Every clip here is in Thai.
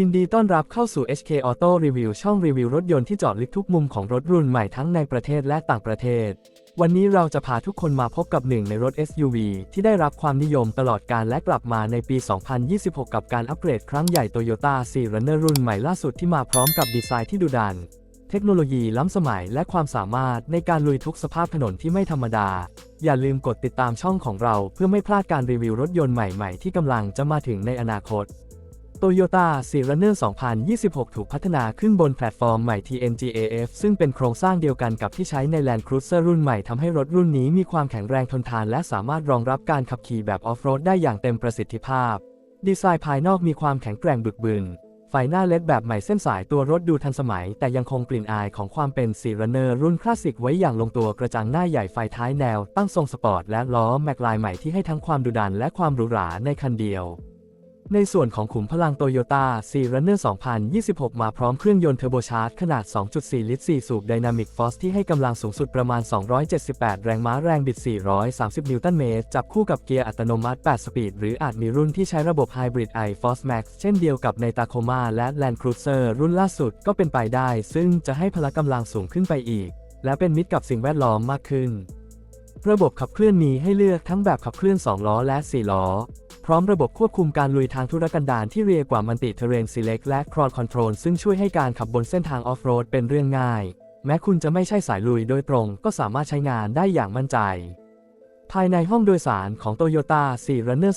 ยินดีต้อนรับเข้าสู่ HK Auto Review ช่องรีวิวรถยนต์ที่เจาะลึกทุกมุมของรถรุ่นใหม่ทั้งในประเทศและต่างประเทศ วันนี้เราจะพาทุกคนมาพบกับหนึ่งในรถ SUV ที่ได้รับความนิยมตลอดการและกลับมาในปี 2026 กับการอัปเกรดครั้งใหญ่ Toyota c r u n n e r รุ่นใหม่ล่าสุดที่มาพร้อมกับดีไซน์ที่ดุดัน เทคโนโลยีล้ำสมัยและความสามารถในการลุยทุกสภาพถนนที่ไม่ธรรมดา อย่าลืมกดติดตามช่องของเราเพื่อไม่พลาดการรีวิวรถยนต์ใหม่ๆ ที่กำลังจะมาถึงในอนาคต Toyota c r u n n e r 2026 ถูกพัฒนาขึ้นบนแพลตฟอร์มใหม่ TNGAF ซึ่งเป็นโครงสร้างเดียวกันกับที่ใช้ใน Land Cruiser รุ่นใหม่ทำให้รถรุ่นนี้มีความแข็งแรงทนทานและสามารถรองรับการขับขี่แบบออฟโรดได้อย่างเต็มประสิทธิภาพ ดีไซน์ภายนอกมีความแข็งแกร่งบึกบึน ไฟหน้าเลดแบบใหม่เส้นสายตัวรถดูทันสมัย แต่ยังคงกลิ่นอายของความเป็น c r u n n e r รุ่นคลาสสิกไว้อย่างลงตัวกระจังหน้าใหญ่ไฟท้ายแนว ตั้งทรงสปอร์ตและล้อแม็กลายใหม่ที่ให้ทั้งความดุดันและความหรูหราในคันเดียว ในส่วนของขุมพลังโตโยต้า c r u n n e r 2026 มาพร้อมเครื่องยนต์เทอร์โบชาร์จขนาด 2.4 ลิตร 4 สูบ Dynamic Force ที่ให้กำลังสูงสุดประมาณ 278 แรงม้าแรงบิด 430 นิวตันเมตร จับคู่กับเกียร์อัตโนมัติ 8 สปีด หรืออาจมีรุ่นที่ใช้ระบบ Hybrid i Force Max เช่นเดียวกับใน Tacoma และ Land Cruiser รุ่นล่าสุดก็เป็นไปได้ ซึ่งจะให้พละกำลังสูงขึ้นไปอีก และเป็นมิตรกับสิ่งแวดล้อมมากขึ้น ระบบขับเคลื่อนมีให้เลือกทั้งแบบขับเคลื่อน 2 ล้อและ 4 ล้อ พร้อมระบบควบคุมการลุยทางธุรกันดารที่เรียกว่ามันติเทเรนซีเล็กและครอนคอนโทรลซึ่งช่วยให้การขับบนเส้นทางออฟโรดเป็นเรื่องง่าย แม้คุณจะไม่ใช่สายลุยโดยตรงก็สามารถใช้งานได้อย่างมั่นใจ ภายในห้องโดยสารของ Toyota c r u n n e r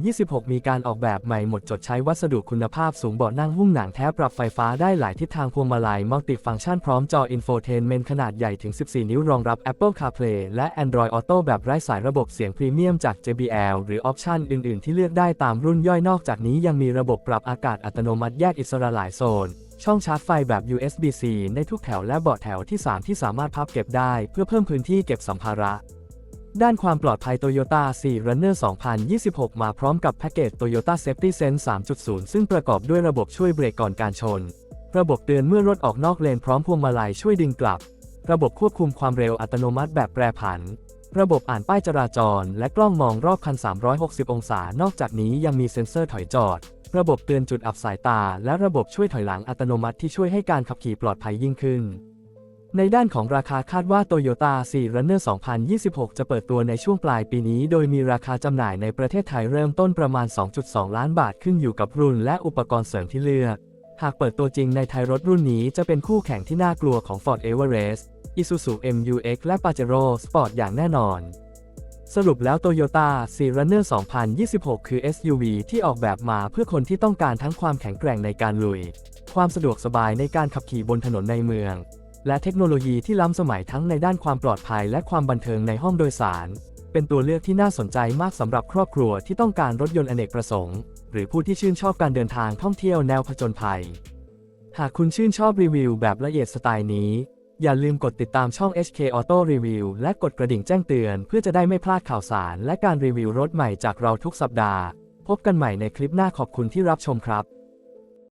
2026 มีการออกแบบใหม่หมดจดใช้วัสดุคุณภาพสูงเบาะนั่งหุ้มหนังแท้ปรับไฟฟ้าได้หลายทิศทางพวงมาลัยมัลติฟังก์ชันพร้อมจออินโฟเทนเมนต์ขนาดใหญ่ถึง 14 นิ้วรองรับ Apple CarPlay และ Android Auto แบบไร้สายระบบเสียงพรีเมียมจาก JBL หรือออปชันอื่น ๆ ที่เลือกได้ตามรุ่นย่อยนอกจากนี้ยังมีระบบปรับอากาศอัตโนมัติแยกอิสระหลายโซนช่องชาร์จไฟแบบ USB-C ในทุกแถวและเบาะแถวที่ 3 ที่สามารถพับเก็บได้ เพื่อเพิ่มพื้นที่เก็บสัมภาระ ด้านความปลอดภัย Toyota c r u n n e r 2026 มาพร้อมกับแพ็กเกจ Toyota Safety Sense 3.0 ซึ่งประกอบด้วยระบบช่วยเบรกก่อนการชน ระบบเตือนเมื่อรถออกนอกเลนพร้อมพวงมาลัยช่วยดึงกลับ ระบบควบคุมความเร็วอัตโนมัติแบบแปรผัน ระบบอ่านป้ายจราจร และกล้องมองรอบคัน 360 องศา นอกจากนี้ยังมีเซ็นเซอร์ถอยจอด ระบบเตือนจุดอับสายตา และระบบช่วยถอยหลังอัตโนมัติที่ช่วยให้การขับขี่ปลอดภัยยิ่งขึ้น ในด้านของราคาคาดว่า Toyota c r u n n e r 2026 จะเปิดตัวในช่วงปลายปีนี้ โดยมีราคาจำหน่ายในประเทศไทยเริ่มต้นประมาณ 2.2 ล้านบาทขึ้นอยู่กับรุ่นและอุปกรณ์เสริมที่เลือก หากเปิดตัวจริงในไทยรถรุ่นนี้จะเป็นคู่แข่งที่น่ากลัวของ Ford Everest Isuzu MU-X และ Pajero Sport อย่างแน่นอน สรุปแล้ว Toyota c r u n n e r 2026 คือ SUV ที่ออกแบบมาเพื่อคนที่ต้องการทั้งความแข็งแกร่งในการลุย ความสะดวกสบายในการขับขี่บนถนนในเมือง และเทคโนโลยีที่ล้ำสมัยทั้งในด้านความปลอดภัยและความบันเทิงในห้องโดยสาร เป็นตัวเลือกที่น่าสนใจมากสำหรับครอบครัวที่ต้องการรถยนต์อเนกประสงค์ หรือผู้ที่ชื่นชอบการเดินทางท่องเที่ยวแนวผจญภัย หากคุณชื่นชอบรีวิวแบบละเอียดสไตล์นี้ อย่าลืมกดติดตามช่อง HK Auto Review และกดกระดิ่งแจ้งเตือน เพื่อจะได้ไม่พลาดข่าวสาร และการรีวิวรถใหม่จากเราทุกสัปดาห์ พบกันใหม่ในคลิปหน้าขอบคุณที่รับชมครับ